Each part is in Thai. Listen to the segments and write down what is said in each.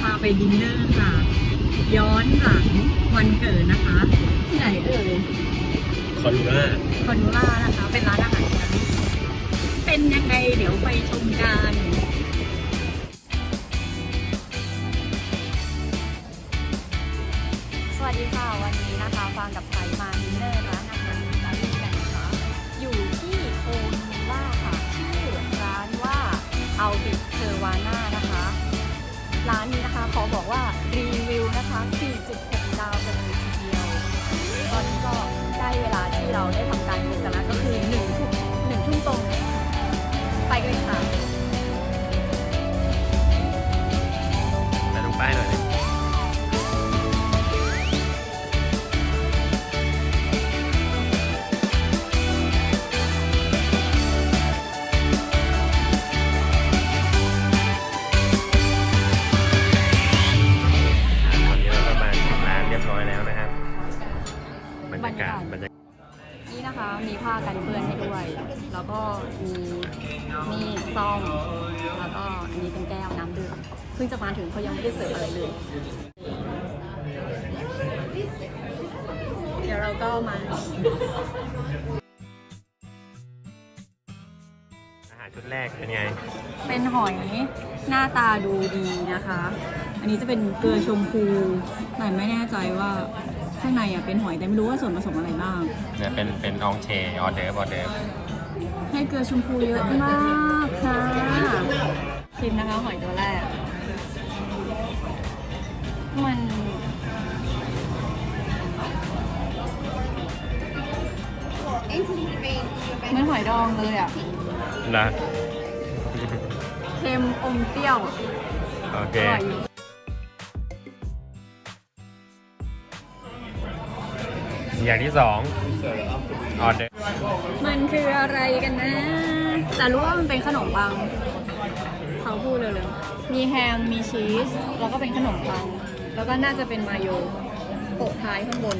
พาไปดินเนอร์ค่ะ ย้อนหลังวันเกิดนะคะ ที่ไหนเอ่ยคอนล่าคอนล่านะคะ เป็นร้านอาหารชั้นเป็นยังไงเดี๋ยวไปชมกันสวัสดีค่ะวันนี้นะคะฟังกับไทยมาดินเนอร์ร้านอาหารร้านนี้กันนะคะ อยู่ที่โอนิล่าค่ะชื่อร้านว่าเอาบิเซอร์วาน่า ร้านนี้นะคะ ขอบอกว่ารีวิวนะคะ 4.6 ดาวกันเลยทีเดียว ตอนนี้ก็ได้เวลาที่เราได้ทำการกินกันแล้วก็คือ1ทุ่ม1ทุ่มตรง ไปกันเลยค่ะ บรรยากาศบรรยากาศนี่นะคะมีผ้ากันเปื้อนให้ด้วย แล้วก็มีมีดซ่อมแล้วก็อันนี้เป็นแก้วน้ำดื่มเพิ่งจะมาถึงเขายังไม่ได้เสิร์ฟอะไรเลย เดี๋ยวเราก็มาอาหารชุดแรกเป็นไง เป็นหอยหน้าตาดูดีนะคะ อันนี้จะเป็นเกลือชมพูแต่ไม่แน่ใจว่า ข้างในอะเป็นหอยแต่ไม่รู้ว่าส่วนผสมอะไรบ้าง เนี่ยเป็นเป็นองเชออเดิร์ฟออเดิร์ฟให้เกลือชมพูเยอะมากค่ะชิมนะคะหอยตัวแรก มันเหมือนหอยดองเลยอะนะเค็มอมเปรี้ยว โอเค อร่อยอยู่ อย่างที่สองออเดิร์ฟมันคืออะไรกันนะ แต่รู้ว่ามันเป็นขนมปัง เขาพูดเลยเลยมีแฮม มีชีส แล้วก็เป็นขนมปัง แล้วก็น่าจะเป็นมาโยโปะท้ายข้างบน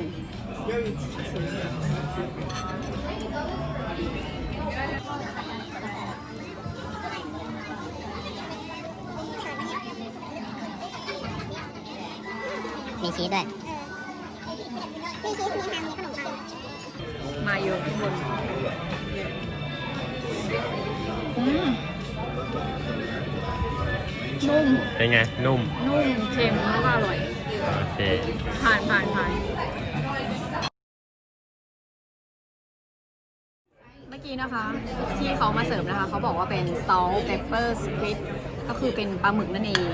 มีชีสด้วย มาโยข้างบนอืมนุ่ม เป็นไง นุ่ม นุ่ม เค็มแล้วก็อร่อย โอเค ผ่านผ่านผ่านเมื่อกี้นะคะ ที่เขามาเสิร์ฟนะคะ เขาบอกว่าเป็น salt pepper squid ก็คือเป็นปลาหมึกนั่นเอง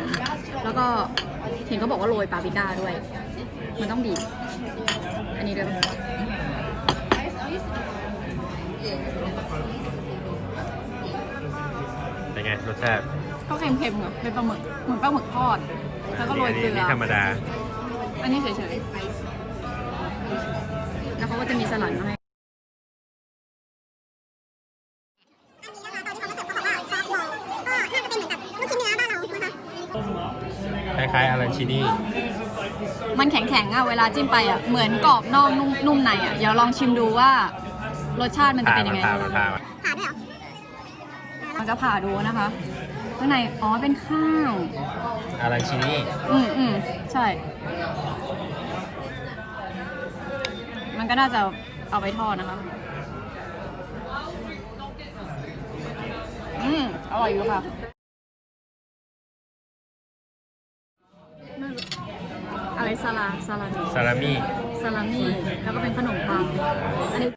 แล้วก็เห็นเขาบอกว่าโรยปาปริก้าด้วย มันต้องบี อันนี้ด้วยปะเป็นไงรสชาติก็เค็มๆเหรอเป็นปลาหมึกเหมือนปลาหมึกทอด แล้วก็โรยเกลืนอนี้ธรรมดา อันนี้เฉยๆ แล้วเขาก็จะมีสลัดมาให้คล้ายๆอารันชินี่มันแข็งๆ อะเวลาจิ้มไปอะเหมือนกรอบนอกนุ่มนุ่มในอะเดี๋ยวลองชิมดูว่ารสชาติมันจะผ่าเป็นยังมาไงผ่ามาผ่ามามันจะผ่าดูนะคะข้างในอ๋อเป็นข้าวอารันชินี่อืมอืมใช่ มันก็น่าจะเอาไปทอดนะคะอืมอร่อยอยู่ค่ะไม่รู้อะไร ซาลาซาลามิซาลามี่ซาลามี่แล้วก็เป็นขนมปังอันนี้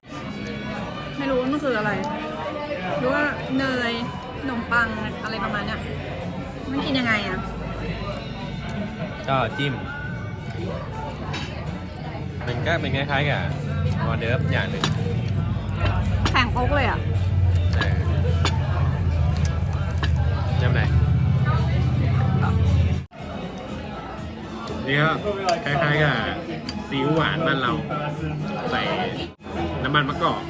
ไม่รู้ว่ามันคืออะไรหรือว่าเนยขนมปังอะไรประมาณเนี้ยมันกินยังไงอะก็จิ้ม มันก็เป็นคล้ายๆกับออเดิร์ฟอย่างหนึ่งแข็งโป๊กเลยอะ นี่ก็คล้ายๆกับซีอิ๊วหวานบ้านเรา ใส่น้ำมันมะกอก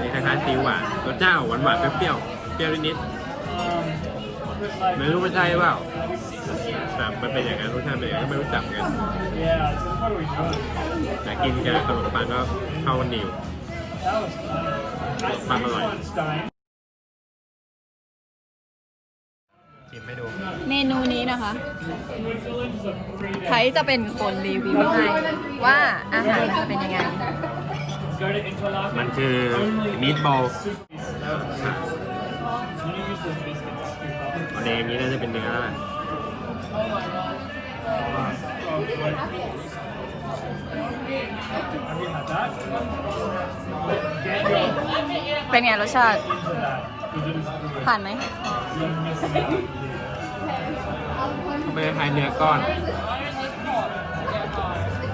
นี่คล้ายๆซีอิ๊วหวานรสเจ้าหวานๆเปรี้ยวๆเปรี้ยวนิดๆไม่รู้มันใช่เปล่าแต่มันเป็นอย่างนั้นรสชาติเป็นอย่างนั้นก็ไม่รู้จักเนกันแต่กินกับขนมปังก็เข้ากันดีอยู่ขนมปังอร่อยชิมให้ดู เมนูนี้นะคะไทยจะเป็นคนรีวิวให้ว่าอาหารเป็นยังไง มันคือมีดบอลแดงนี้น่าจะเป็นเนื้อแล้วแหละเป็นไงรสชาติ ผ่านไหม ไม่คล้ายเนื้อก้อน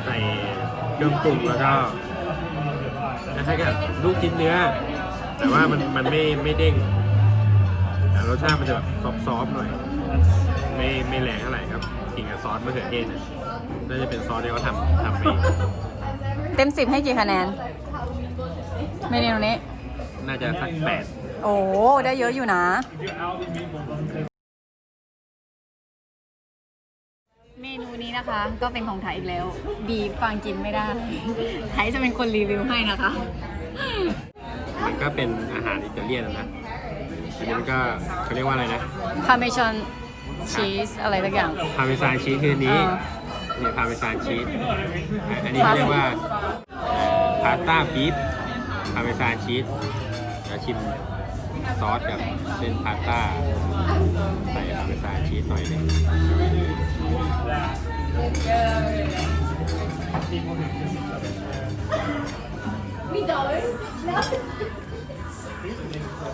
ใส่เครื่องปรุงแล้วก็คล้ายๆกับลูกชิ้นเนื้อ แต่ว่ามันมันไม่ไม่เด้งแต่รสชาติมันจะแบบซอฟๆหน่อย ไม่ไม่แรงเท่าไหร่ครับกินกับซอสมะเขือเทศนะน่าจะเป็นซอสที่เขาทำทำเองเต็มสิบให้กี่คะแนนเมนูนี้ น่าจะสักแปด โอ้ ได้เยอะอยู่นะ เมนูนี้นะคะก็เป็นของไทยอีกแล้ว บีฟฟังกินไม่ได้ ไทยจะเป็นคนรีวิวให้นะคะ มันก็เป็นอาหารอิตาเลียนนะ อันนี้มันก็เขาเรียกว่าอะไรนะ พาเมชอนชีสอะไรสักอย่าง พาเมซานชีสคืออันนี้อ่า เนี่ยพาเมซานชีสอะอันนี้เขาเรียกว่าพาสต้าบีฟพาเมซานชีสแล้วชิม ซอสกับเส้นพาสต้า ใส่พาเมซานชีสหน่อยหนึง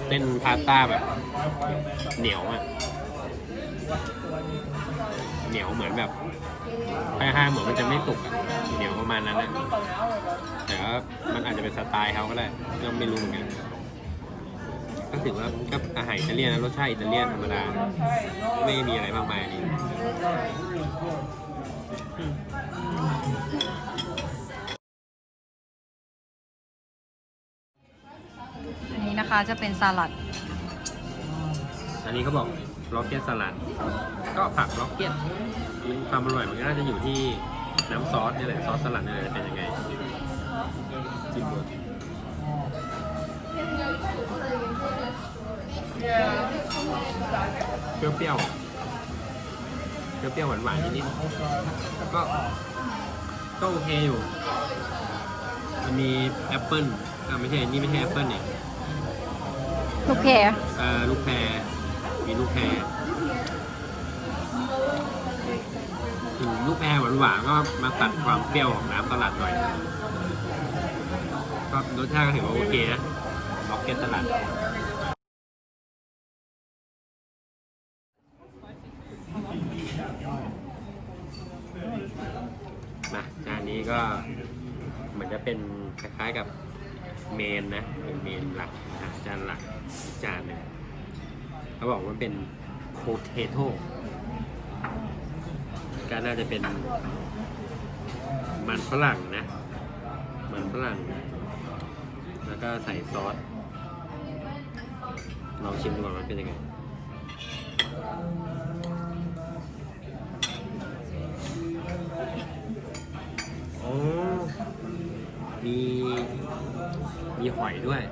เส้นพาสต้าแบบ เหนียวอะเหนียวเหมือนแบบคล้ายๆเหมือนมันจะไม่สุกอะเหนียวประมาณนั้นนะแต่ว่ามันอาจจะเป็นสไตล์เขาก็ได้ก็ไม่รู้เหมือนกัน ก็ถือว่าก็อาหารอิตาเลียนนะรสชาติอิตาเลียนธรรมดาไม่มีอะไรมากมายนี่อันนี้นะคะจะเป็นสลัด อันนี้เขาบอกล็อกเก็ตสลัด ก็ผักล็อกเก็ตมันความอร่อยมันก็น่าจะอยู่ที่น้ำซอสนี่แหละซอสสลัดนี่แหละเป็นยังไงชิมดู เปรี้ยวๆเปรี้ยวๆหวานๆนิดๆแล้วก็ก็โอเคอยู่ มันมีแอปเปิ้ลอ่าไม่ใช่ นี่ไม่ใช่แอปเปิ้ลเนี่ยทุกเพเอ่อลูกแพรมีลูกแพรอืมลูกแพรหวานๆก็มาตัดความเปรี้ยวของน้ำสลัดหน่อยก็รสชาติก็ถือว่าโอเคนะล็อกเก็ตสลัด นะจานนี้ ก็เหมือนจะเป็นคล้ายๆกับเมนนะเป็นเมนหลักจานหลักอีกจานหนึ่งเขาบอกว่าเป็นโพเทโต้ก็น่าจะเป็นมันฝรั่งนะ มันฝรั่ง แล้วก็ใส่ซอสลองชิมดูก่อนว่าเป็นยังไง โอ้มี มีหอยด้วย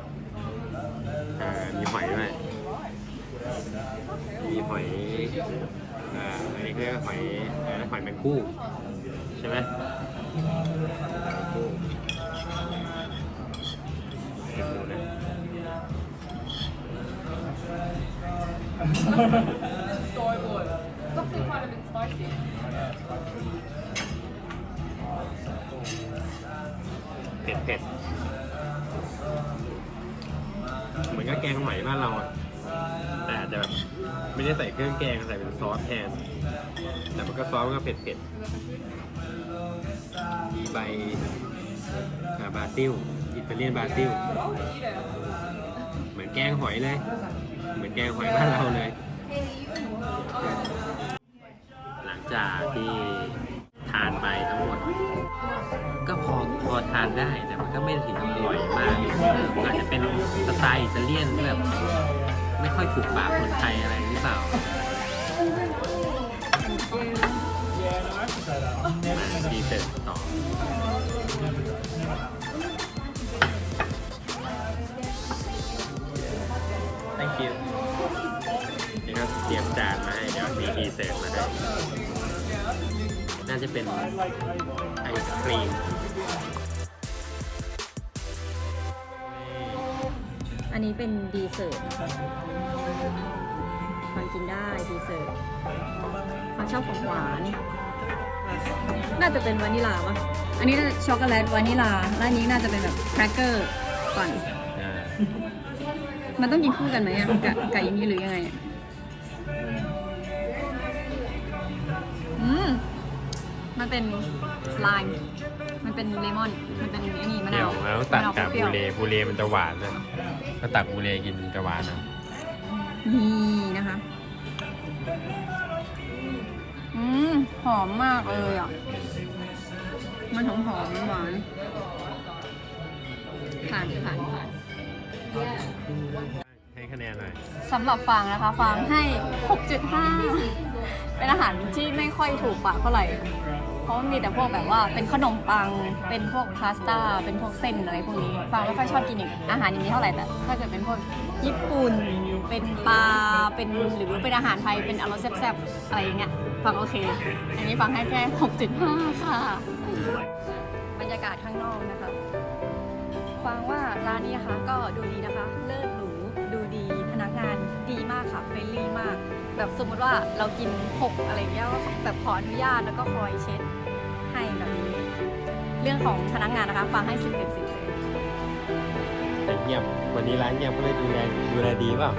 อ่า มีหอยด้วย มีหอย อ่า อันนี้เรียกว่าหอยอะไรนะหอยแมงคู่ ใช่ไหมคู่เดี๋ยวดูนะเผ็ดเผ็ดเหมือนกับแกงหอยบ้านเราอะแต่อาจจะแบบไม่ได้ใส่เครื่องแกงใส่เป็นซอสแทน แต่มันก็ซอสมันก็เผ็ดเผ็ดมีใบอ่าบาซิลอิตาเลียนบาซิล เหมือนแกงหอยเลย เหมือนแกงหอยบ้านเราเลย หลังจากที่ท ทานได้ แต่มันก็ไม่ถึงอร่อยมากอาจจะเป็นสไตล์อิตาเลียนที่แบบไม่ค่อยถูกปากคนไทยอะไรหรือเปล่า ดีเสร็จต่อ thank you นี่ก็ตรียมจานมาให้ เดี๋ยวมีทีเสร์ฟมาให้ น่าจะเป็นไอศครีม นนี้เป็นดีเซอร์นะคะฟังกินได้ดีเซอร์ฟังชอบของหวาน น่าจะเป็นวานิลาปะอันนี้ช็อกโกแลตวานิลาและอันนี้น่าจะเป็นแบบแครกเกอร์ปั่นอ่ามันต้องกินคู่กันไหมอะกับไก่นี้หรือยังไงอะอืม มันเป็นไลม์ มันเป็นเลมอน มันเป็นไอ้นี่มะเดี๋นายววเราต้องตัดกับมะนาวเปรี้บูยวเลบูเลมันจะหวานนะถ้าตักบูเลกินจะหวานนะนี่นะคะ อืมหอมมากเลยอะ มันหอมหอมๆหวานผ่านผ่านผ่านให้คะแนนหน่อยสำหรับฟางนะคะ ฟางให้ 6.5 เป็นอาหารที่ไม่ค่อยถูกปากเท่าไหร่เพ ราะมันมีแต่พวกแบบว่าเป็นขนมปัง เป็นพวกพาสต้า เป็นพวกเส้นอะไรพวกนี้ฟางไม่ค่อยชอบกินอย่างอาหารอย่างนี้เท่าไหร่แต่ถ้าเกิดเป็นพวกญี่ปุ่น เป็นปลา เป็นหรือเป็นอาหารไทย เป็นอารมณ์แซ่บๆอะไรอย่างเงี้ยฟังโอเค อันนี้ฟังให้แค่ 6.5 ค่ะ บรรยากาศข้างนอกนะคะ ฟังว่าร้านนี้นะคะก็ดูดีนะคะ เลิศหรู ดูดี พนักงานดีมากค่ะเฟรนลี่มาก แบบสมมติว่าเรากินหกอะไรเงี้ยก็แบบขออนุญาตแล้วก็คอยเช็ด ให้แบบนี้ เรื่องของพนักงานนะคะฟังให้สิบเต็มสิบเลย แต่เงียบวันนี้ร้านเงียบก็เลยดูแลดูแลดีเปล่า